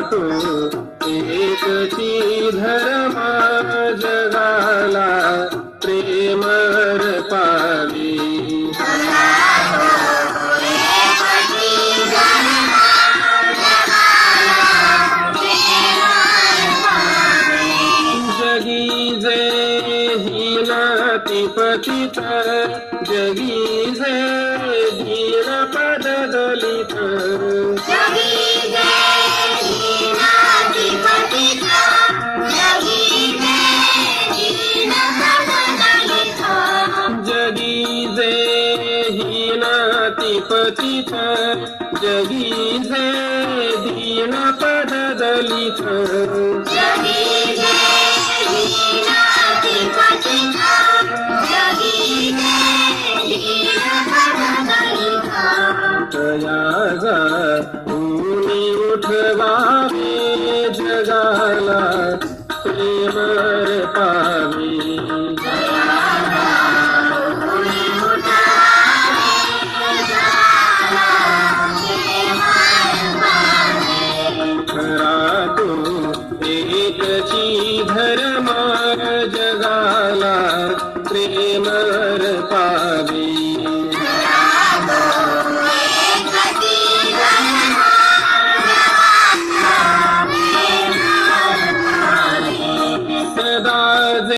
तो एकची धर्मा जगाला प्रेम पावी. जगी जे ही नाती पतित जगी जे हीनाति पतित जगी जे दीन पद दलित ऊनी उठवावे जगाला प्रेम रे पा एकची धर्मा जगाला प्रेमर पावे.